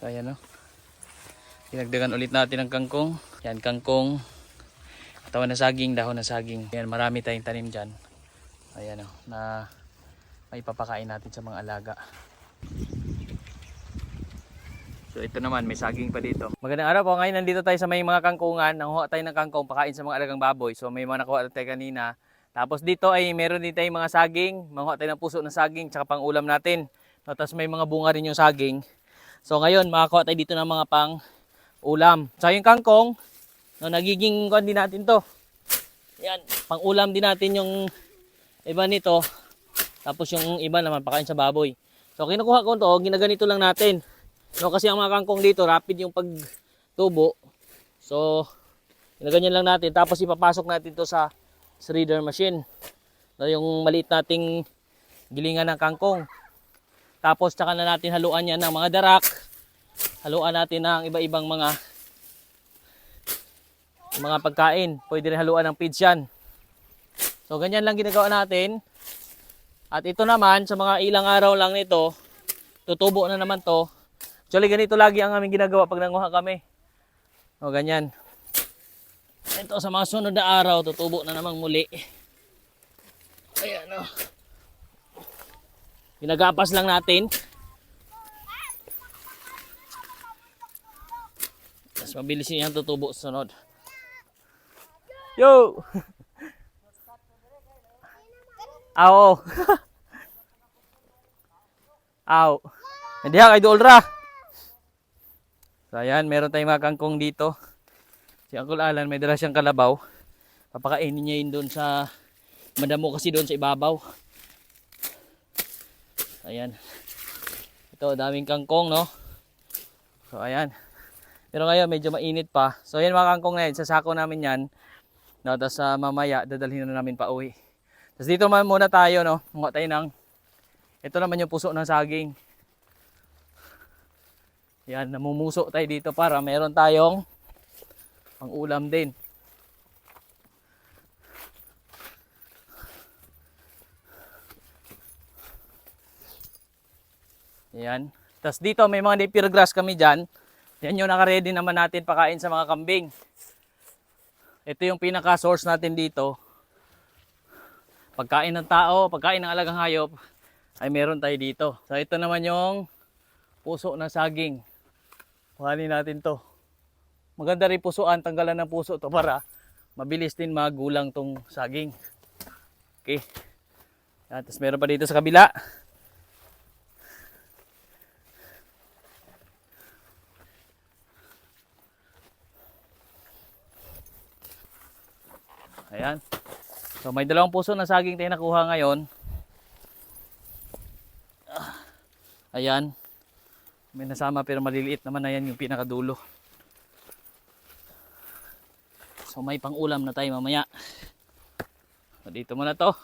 So ayan o. Dinagdagan ulit natin ng kangkong. Yan kangkong. Katawan na saging, dahon na saging. Yan marami tayong tanim dyan. Ayan o. Na may papakain natin sa mga alaga. So ito naman, may saging pa dito. Magandang araw po. Ngayon nandito tayo sa may mga kangkungan. Nanguha tayo ng kangkong pakain sa mga alagang baboy. So may mga nakuha tayo kanina. Tapos dito ay meron din tayong mga saging. Manguha tayo ng puso ng saging tsaka pang ulam natin. No, tapos may mga bunga rin yung saging. So ngayon, makakuha tayo dito ng mga pang ulam. So yung kangkong, no, nagiging kuan din natin to. Yan, pang ulam din natin yung iba nito. Tapos yung iba naman pakain sa baboy. So kinukuha ko to, ginaganito lang natin. No, kasi ang mga kangkong dito, rapid yung pagtubo. So, ginaganyan lang natin. Tapos ipapasok natin to sa shredder machine. No, yung maliit nating gilingan ng kangkong. Tapos tsaka na natin haluan yan ng mga darak. Haluan natin ng iba-ibang mga mga pagkain. Pwede rin haluan ng feeds yan. So ganyan lang ginagawa natin. At ito naman, sa mga ilang araw lang nito, tutubo na naman to. Actually, ganito lagi ang aming ginagawa pag nanguha kami. O ganyan. Ito sa mga sunod na araw, tutubo na namang muli. Ayan o. Ginagapas lang natin. Mas mabilis yung tutubo sa sunod. Yo! Aw. Aw. Hindi ha, kay Dolra. So ayan, meron tayong mga kangkong dito. Si Uncle Alan, may dala siyang kalabaw. Papakainin niya yun doon sa... Madamo kasi doon sa ibabaw. Ayan. Ito, daming kangkong, no? So, ayan. Pero ngayon, medyo mainit pa. So, ayan mga kangkong na yan. Sasako namin yan. No, tapos uh, mamaya, dadalhin na namin pa uwi. Tapos dito man muna tayo, no? Mukha tayo ng... Ito naman yung puso ng saging. Yan, namumuso tayo dito para meron tayong pang ulam din. Yan. Tapos dito may mga napier grass kami dyan. Yan yung nakaredy naman natin pakain sa mga kambing. Ito yung pinaka source natin dito. Pagkain ng tao, pagkain ng alagang hayop, ay meron tayo dito. So ito naman yung puso ng saging. Kuhanin natin to. Maganda rin pusuan, tanggalan ng puso to para mabilis din magulang tong saging. Okay. Yan, tapos meron pa dito sa kabila. Ayan. So may dalawang puso na saging tayo nakuha ngayon. Ah, Ayan. May nasama pero maliliit naman na yan yung pinakadulo. So may pang-ulam na tayo mamaya. So, dito muna to.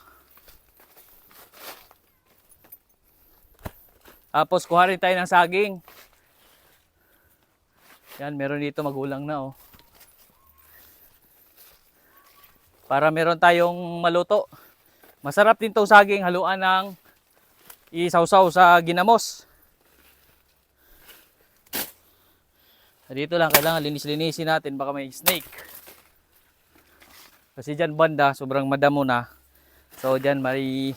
Tapos kuha rin tayo ng saging. Yan, meron dito magulang na oh. Para meron tayong maluto. Masarap din tong saging haluan ng isawsaw sa ginamos. Dito lang, kailangan linis-linisin natin, baka may snake. Kasi dyan banda, sobrang madamo na. So dyan may,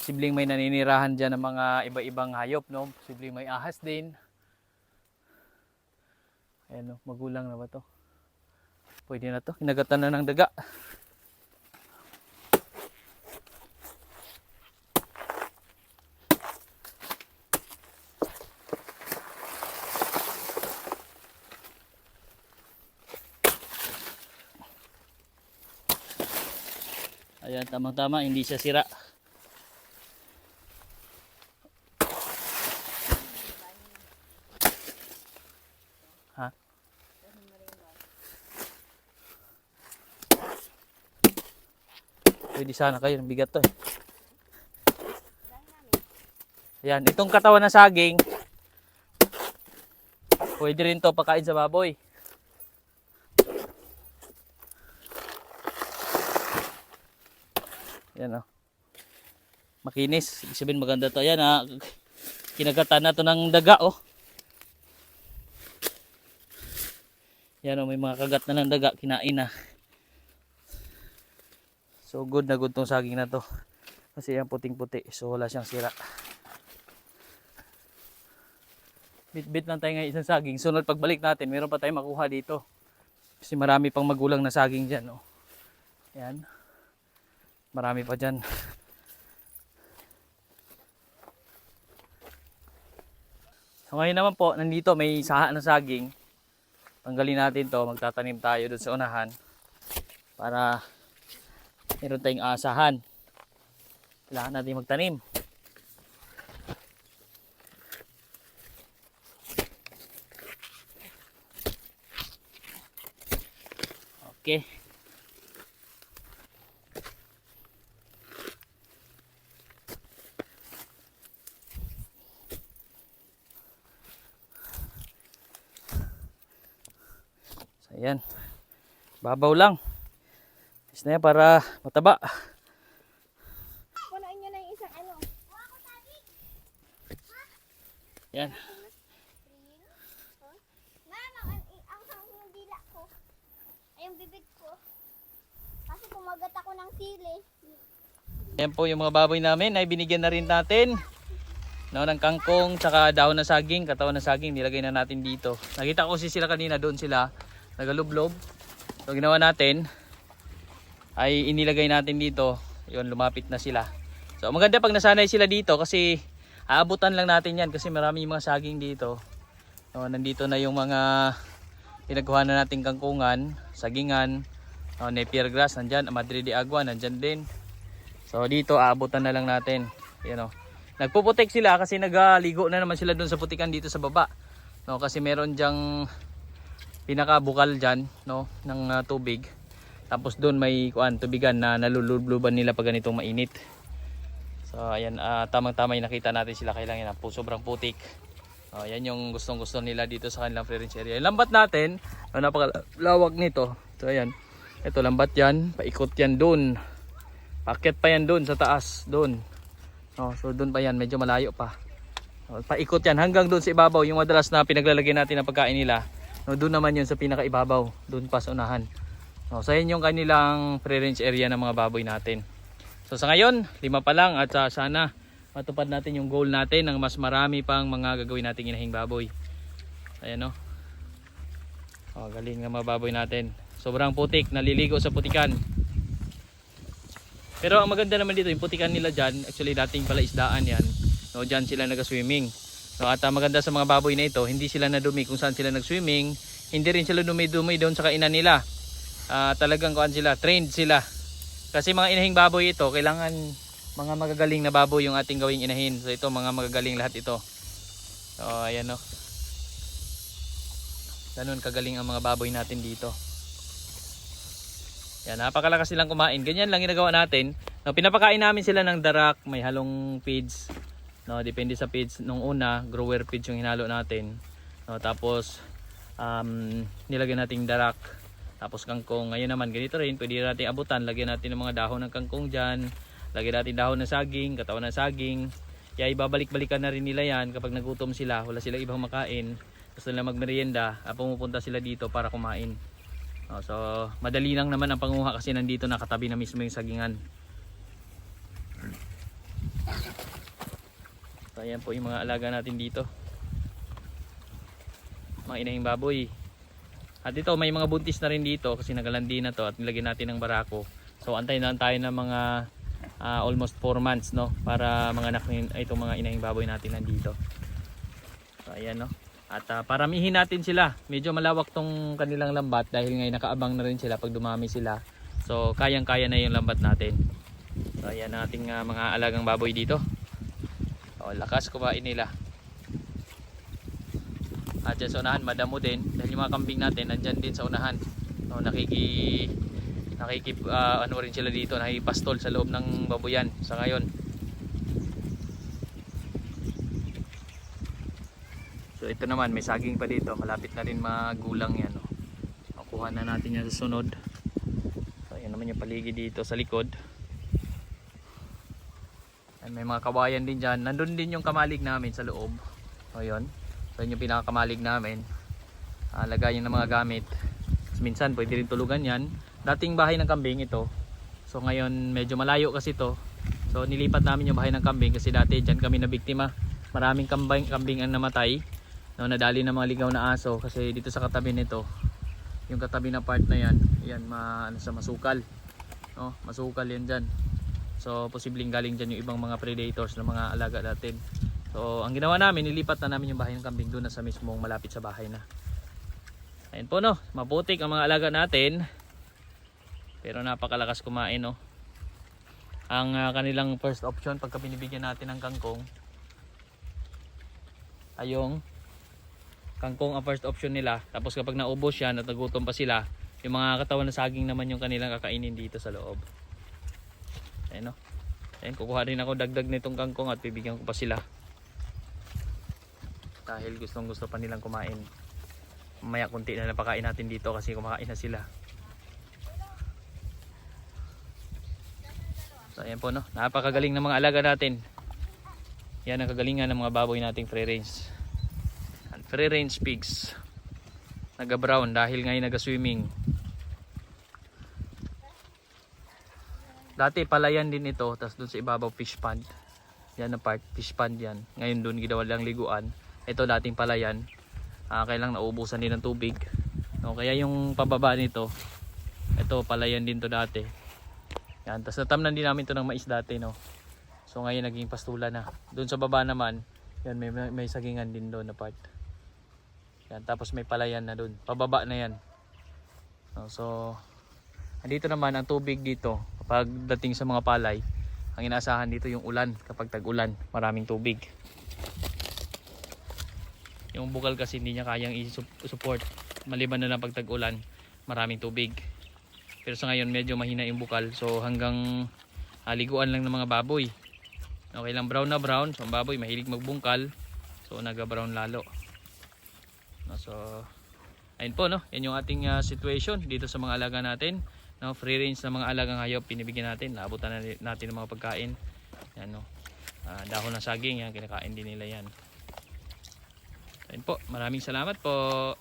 posibleng may naninirahan dyan ng mga iba-ibang hayop, no? Posibleng may ahas din. Ayan, no? magulang na ba to? Pwede na to, kinagatan na ng daga. Ayan, tamang-tama, hindi siya sira. Hindi sana kayo, ang bigat to eh. Ayan, itong katawan ng saging, pwede rin to pakain sa baboy. Ayan o. Oh. Makinis. Ibig sabihin maganda to. Ayan ah. Kinagatan na to ng daga oh. Ayan o. Oh, may mga kagat na ng daga. Kinain na. So good na good tong saging na to. Kasi yan puting-puti, so wala siyang sira. Bit-bit lang tayo ngayon isang saging. Sunod pagbalik natin, meron pa tayong makuha dito. Kasi marami pang magulang na saging dyan. Oh. Yan. Marami pa dyan. So ngayon naman po, nandito may saha ng saging. Tanggalin natin to, magtatanim tayo doon sa unahan. Para meron tayong asahan. Kailangan natin magtanim. Okay. So, ayan. Babaw lang. Is na yan para mataba. Punuin nyo na yung isang ano. Yan. Mama, ang, ang, ang yung dila ko. Ay, yung bibig ko. Kasi kumagat ako ng sili. Yan po yung mga baboy namin ay binigyan na rin natin. No, ng kangkong, tsaka dahon na saging, katawan na saging, nilagay na natin dito. Nakita ko si sila kanina, doon sila, nagalublob. So ginawa natin, ay inilagay natin dito. Yun, lumapit na sila. So maganda pag nasanay sila dito kasi aabutan lang natin yan kasi marami yung mga saging dito. No, nandito na yung mga pinagkuha na nating kangkungan, sagingan, no, napier grass, nandyan, Madrid de Agua, nandyan din. So dito aabutan na lang natin. Yan o. Nagpuputek sila kasi nagaligo na naman sila doon sa putikan dito sa baba. No, kasi meron diyang pinakabukal diyan, no, ng ah, tubig. Tapos doon may kuan tubigan na nalulubluban nila pag ganitong mainit. So ayan, ah, tamang-tama nakita natin sila kailangan po sobrang putik. Oh, yan yung gustong-gusto nila dito sa kanilang free range area. Yung lambat natin, oh, napakalawak nito. So ayan. Ito lambat yan, paikot yan doon. Paket pa yan doon sa taas, doon. Oh, so doon pa yan, medyo malayo pa. Oh, paikot yan hanggang doon sa ibabaw, yung madalas na pinaglalagay natin ng pagkain nila. No, doon naman yun sa pinakaibabaw, doon pa sa unahan. So yan yung kanilang free range area ng mga baboy natin. So sa ngayon, lima pa lang at ah, sana matupad natin yung goal natin ng mas marami pang mga gagawin nating inahing baboy. Ayan no. Oh, galing nga mga baboy natin. Sobrang putik, naliligo sa putikan. Pero ang maganda naman dito, yung putikan nila dyan, actually dating pala isdaan yan. No, dyan sila nag-swimming. No, at ang maganda sa mga baboy na ito, hindi sila nadumi kung saan sila nag-swimming. Hindi rin sila dumi-dumi doon sa kainan nila. Ah, talagang kuan sila, trained sila. Kasi mga inahing baboy ito, kailangan mga magagaling na baboy yung ating gawing inahin. So ito, mga magagaling lahat ito. So ayan no. Ganun kagaling ang mga baboy natin dito. Yan, napakalakas silang kumain. Ganyan lang ginagawa natin. No, pinapakain namin sila ng darak, may halong feeds. No, depende sa feeds nung una, grower feeds yung hinalo natin. No, tapos um, nilagyan natin darak. Tapos kangkong. Ngayon naman ganito rin, pwede natin abutan. Lagyan natin ng mga dahon ng kangkong diyan. Lagyan natin dahon ng saging, katawan ng saging. Kaya ibabalik-balikan na rin nila yan kapag nagutom sila, wala silang ibang makain. Gusto nila magmerienda, ah, pumupunta sila dito para kumain. Oh, so, madali lang naman ang panguha kasi nandito nakatabi na mismo yung sagingan. So, ayan po yung mga alaga natin dito. Mga inahing baboy. At ito, may mga buntis na rin dito kasi nagalandi na to at nilagyan natin ng barako. So, antayin lang tayo ng mga ah, almost 4 months, no? Para mga itong mga inahing baboy natin nandito. So, ayan, no? At ah, paramihin natin sila. Medyo malawak tong kanilang lambat dahil ngayon nakaabang na rin sila pag dumami sila. So kayang-kaya na yung lambat natin. So ayan ang ating ah, mga alagang baboy dito. O lakas kumain nila. At dyan sa unahan madamo din dahil yung mga kambing natin nandyan din sa unahan. No, nakiki nakiki ah, ano rin sila dito, nakipastol sa loob ng baboyan sa ngayon. So ito naman may saging pa dito, malapit na rin magulang yan. Oh. Makuha na natin yan sa sunod. So yan naman yung paligid dito sa likod. Ay, may mga kawayan din dyan. Nandun din yung kamalig namin sa loob. O yun. So yun yung pinakakamalig namin. Uh, lagayin ng mga gamit. Minsan pwede rin tulugan yan. Dating bahay ng kambing ito. So ngayon medyo malayo kasi to. So nilipat namin yung bahay ng kambing kasi dati dyan kami na biktima. Maraming kambing, kambing ang namatay. No, nadali ng mga ligaw na aso kasi dito sa katabi nito. Yung katabi na part na yan, yan ma, ano, sa masukal. No, masukal yan dyan. So posibleng galing dyan yung ibang mga predators na mga alaga natin. So ang ginawa namin, nilipat na namin yung bahay ng kambing doon na sa mismong malapit sa bahay na. Ayun po no, maputik ang mga alaga natin. Pero napakalakas kumain no. Ang ah, kanilang first option pagka binibigyan natin ng kangkong ay kangkong ang first option nila. Tapos kapag naubos yan at nagutom pa sila, yung mga katawan na saging naman yung kanilang kakainin dito sa loob. Ayun no. Ayun, kukuha rin ako dagdag nitong kangkong at bibigyan ko pa sila. Dahil gustong gusto pa nilang kumain. Mamaya kunti na napakain natin dito kasi kumakain na sila. So ayan po no, napakagaling ng mga alaga natin. Yan ang kagalingan ng mga baboy nating free range. And free range pigs. Naga-brown dahil ngayon naga-swimming. Dati palayan din ito, tapos doon sa ibabaw fish pond. Yan na part, fish pond yan. Ngayon doon ginawa lang liguan. Ito dating palayan. Ah, kailang nauubusan din ng tubig. No, kaya yung pababa nito, ito palayan din to dati. Yan, tapos natamnan din namin to ng mais dati, no. So ngayon naging pastula na. Doon sa baba naman, yan may may, may sagingan din doon na part. Yan, tapos may palayan na doon. Pababa na yan. No, so andito naman ang tubig dito kapag dating sa mga palay. Ang inaasahan dito yung ulan kapag tag-ulan, maraming tubig. Yung bukal kasi hindi niya kayang i-support maliban na lang pag tag-ulan, maraming tubig. Pero sa ngayon medyo mahina yung bukal so hanggang ah, liguan lang ng mga baboy. Okay lang brown na brown, so ang baboy mahilig magbungkal. So naga-brown lalo. No, so ayun po no, yan yung ating ah, situation dito sa mga alaga natin. No, free range na mga alagang hayop pinibigyan natin. Naabutan na natin ng mga pagkain. Yan no. Ah, dahon ng saging yan, kinakain din nila yan. Ayun po, maraming salamat po.